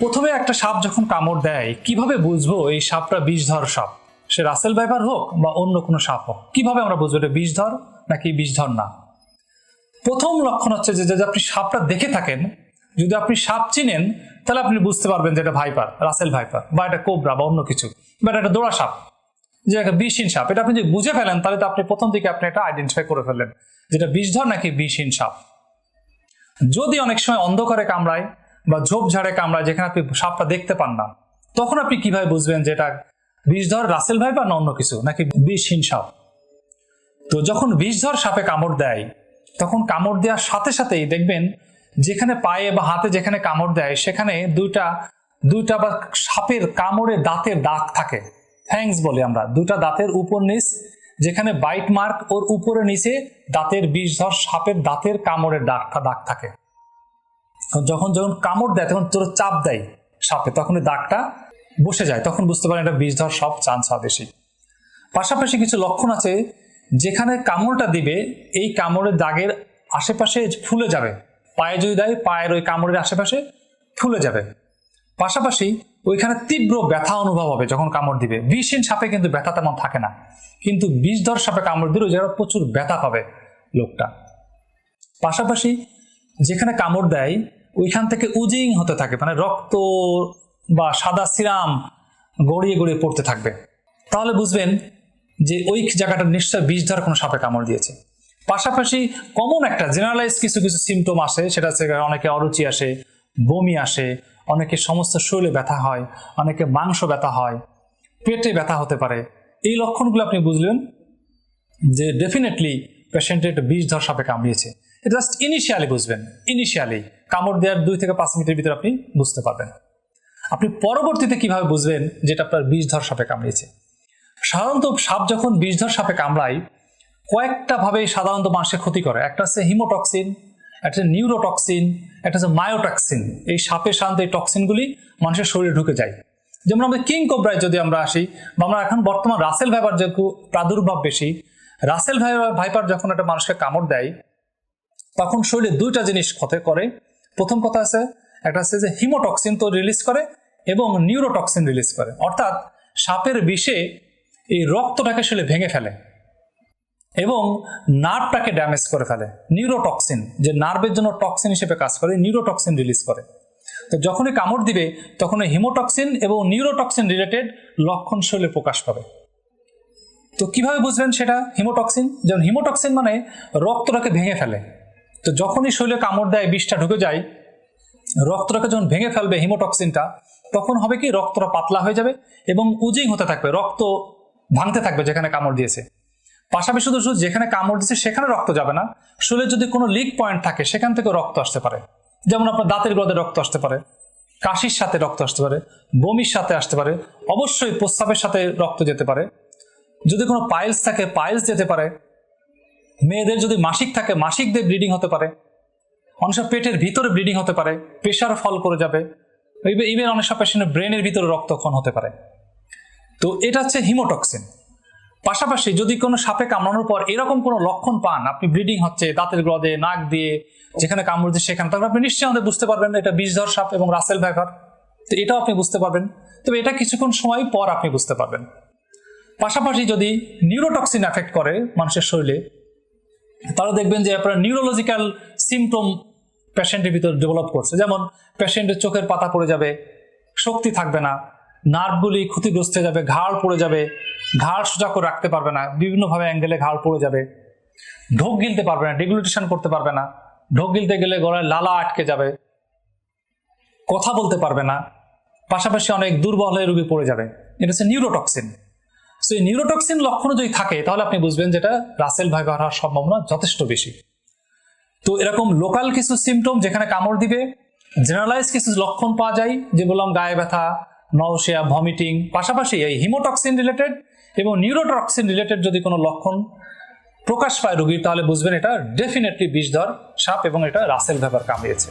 প্রথমে একটা সাপ যখন কামড় দেয়, কীভাবে বুঝব এই সাপটা বিষধর সাপ? সে রাসেল ভাইপার হোক বা অন্য কোনো সাপ হোক, কীভাবে আমরা বুঝব এটা বিষধর নাকি বিষধর না? প্রথম লক্ষণ হচ্ছে যে, যদি আপনি সাপটা দেখে থাকেন, যদি আপনি সাপ চিনেন, তাহলে আপনি বুঝতে পারবেন যে এটা ভাইপার, রাসেল ভাইপার বা এটা কোবরা বা অন্য কিছু, বা এটা দোড়া সাপ, যে একটা বিষহীন সাপ। এটা আপনি যদি বুঝে ফেলেন, তাহলে তো আপনি প্রথম দিকে আপনি এটা আইডেন্টিফাই করে ফেললেন যেটা বিষধর নাকি বিষহীন সাপ। যদি অনেক সময় অন্ধকারে কামড়ায় বা ঝোপঝাড়ে কামড়ায় যেখানে আপনি সাপটা দেখতে পান না, তখন আপনি কীভাবে বুঝবেন যে এটা বিষধর রাসেল ভাই বা অন্য কিছু নাকি বিষহীন সাপ? তো যখন বিষধর সাপে কামড় দেয়, তখন কামড় দেওয়ার সাথে সাথেই দেখবেন যেখানে পায়ে বা হাতে যেখানে কামড় দেয়, সেখানে দুইটা দুইটা বা সাপের কামড়ে দাঁতের দাগ থাকে। থ্যাংকস বলি আমরা। দুইটা দাঁতের উপর নিচ, যেখানে বাইট মার্ক ওর উপরে নিচে দাঁতের বিষধর সাপের দাঁতের কামড়ের দাগটা, দাগ থাকে। যখন যখন কামড় দেয়, তখন তোর চাপ দেয় সাপে তখন দাগটা বসে যায়, তখন বুঝতে পারেন এটা বিষধর সব চান্স হয় বেশি পাশাপাশি কিছু লক্ষণ আছে, যেখানে কামড়টা দিবে, এই কামড়ের দাগের আশেপাশে ফুলে যাবে। পায়ে যদি দেয়, পায়ের ওই কামড়ের আশেপাশে ফুলে যাবে। পাশাপাশি ওইখানে তীব্র ব্যথা অনুভব হবে যখন কামড় দিবে। বিষহীন সাপে কিন্তু ব্যথা তেমন থাকে না, কিন্তু বিষধর সাপে কামড় দিলে যারা প্রচুর ব্যথা পাবে লোকটা। পাশাপাশি যেখানে কামড় দেয় ওইখান থেকে উজিং হতে থাকে মানে রক্ত বা সাদা সিরাম গড়িয়ে গড়িয়ে পড়তে থাকবে। তাহলে বুঝবেন যে ওই জায়গাটা নিশ্চয় বিষধর কোনো সাপে কামড় দিয়েছে। পাশাপাশি কমন একটা জেনারেলাইজ কিছু কিছু সিমটম আসে, সেটা হচ্ছে অনেকে অরুচি আসে, বমি আসে, অনেকে সমস্ত শরীরে ব্যথা হয়, অনেকে মাংস ব্যথা হয়, পেটে ব্যথা হতে পারে। এই লক্ষণগুলো আপনি বুঝলেন যে ডেফিনেটলি পেশেন্টের একটা বিষধর সাপে কামড়িয়েছে। এটা জাস্ট ইনিশিয়ালি বুঝবেন ইনিশিয়ালি কামড় দেওয়ার দুই থেকে পাঁচ মিনিটের ভিতরে আপনি বুঝতে পারবেন। আপনি পরবর্তীতে কীভাবে বুঝবেন যেটা আপনার বিষধর সাপে কামড়িয়েছে সাধারণত সাপ যখন বিষধর সাপে কামড়ায়, কয়েকটা ভাবে সাধারণত মানুষের ক্ষতি করে। একটা হচ্ছে হিমোটক্সিন, একটা নিউরোটক্সিন, একটা হচ্ছে মায়োটক্সিন। এই সাপের সাধারণত এই টক্সিনগুলি মানুষের শরীরে ঢুকে যায়। যেমন আমরা কিং কোবরায় যদি আমরা আসি, বা আমরা এখন বর্তমান রাসেল ভাইপার যে প্রাদুর্ভাব বেশি, রাসেল ভাইপার যখন একটা মানুষকে কামড় দেয়, তখন শরীরে দুইটা জিনিস ক্ষতি করে। প্রথম কথা আছে, একটা আছে যে হিমোটক্সিন তো রিলিজ করে এবং নিউরোটক্সিন রিলিজ করে। অর্থাৎ সাপের বিষে এই রক্তটাকে শরীরে ভেঙে ফেলে এবং নার্ভটাকে ড্যামেজ করে ফেলে। নিউরোটক্সিন যে নার্ভের জন্য টক্সিন হিসেবে কাজ করে নিউরোটক্সিন রিলিজ করে। তো যখনই কামড় দিবে, তখন হিমোটক্সিন এবং নিউরোটক্সিন রিলেটেড লক্ষণ শরীরে প্রকাশ পাবে। তো কীভাবে বুঝবেন সেটা? হিমোটক্সিন, যেমন হিমোটক্সিন মানে রক্তটাকে ভেঙে ফেলে। তো যখনই শরীরে কামড় দেয়, বিষটা ঢুকে যায়, রক্তটাকে যখন ভেঙে ফেলবে হিমোটক্সিনটা, তখন হবে কি রক্তটা পাতলা হয়ে যাবে এবং উজিং হতে থাকবে, রক্ত ভাঙতে থাকবে যেখানে কামড় দিয়েছে। পাশাপাশি শুধু শুধু যেখানে কামড় দিয়েছে সেখানে রক্ত যাবে না, শরীরে যদি কোনো লিক পয়েন্ট থাকে, সেখান থেকে রক্ত আসতে পারে। যেমন আপনার দাঁতের গদে রক্ত আসতে পারে, কাশির সাথে রক্ত আসতে পারে, বমির সাথে আসতে পারে, অবশ্যই প্রস্রাবের সাথে রক্ত যেতে পারে। যদি কোনো পাইলস থাকে পাইলস যেতে পারে মেয়েদের যদি মাসিক থাকে মাসিক মাসিকদের ব্লিডিং হতে পারে। অনেক পেটের ভিতরে ব্লিডিং হতে পারে প্রেশার ফল করে যাবে। ইভেন অনেক সময় পেশেন্টের ব্রেনের ভিতরে রক্তক্ষণ হতে পারে। তো এটা হচ্ছে হিমোটক্সিন পাশাপাশি যদি কোনো সাপে কামড়ানোর পর এরকম কোনো লক্ষণ পান, আপনি ব্লিডিং হচ্ছে, দাঁতের গ্রদে নাক দিয়ে, যেখানে কামড় দিচ্ছে সেখানে, তাহলে আপনি নিশ্চয়ই আমাদের বুঝতে পারবেন এটা বিষধর সাপ এবং রাসেল ভাইভার তো এটাও আপনি বুঝতে পারবেন। তবে এটা কিছুক্ষণ সময় পর আপনি বুঝতে পারবেন। পাশাপাশি যদি নিউরোটক্সিন এফেক্ট করে মানুষের শরীরে তাহলে দেখবেন যে আপনার নিউরোলজিক্যাল সিমটম পেশেন্টের ভিতর ডেভেলপ করছে। যেমন পেশেন্টের চোখের পাতা পড়ে যাবে, শক্তি থাকবে না নার্ভগুলি ক্ষতিগ্রস্ত হয়ে যাবে, ঘাড় পড়ে যাবে, ঘাড় সোজা করে রাখতে পারবে না, বিভিন্নভাবে অ্যাঙ্গেলে ঘাড় পড়ে যাবে, ঢোক গিলতে পারবে না ডেগুলেটেশন করতে পারবে না, ঢোক গিলতে গেলে গলায় লালা আটকে যাবে, কথা বলতে পারবে না, পাশাপাশি অনেক দুর্বল হয়ে রোগী পড়ে যাবে। এটা হচ্ছে নিউরোটক্সিন সো এই নিউরোটক্সিন লক্ষণ যদি থাকে, তাহলে আপনি বুঝবেন যেটা রাসেল ভাইবার হওয়ার সম্ভাবনা যথেষ্ট বেশি। তো এরকম লোকাল কিছু সিমটম যেখানে কামড় দিবে জেনারেলাইজ কিছু লক্ষণ পাওয়া যায়, যে বললাম গায়ে ব্যথা নওশিয়া ভমিটিং পাশাপাশি এই হিমোটক্সিন রিলেটেড এবং নিউরোটক্সিন রিলেটেড যদি কোনো লক্ষণ প্রকাশ পায় রোগীর, তাহলে বুঝবেন এটা ডেফিনেটলি বিষধর সাপ এবং এটা রাসেল ভেপার কামড়িয়েছে।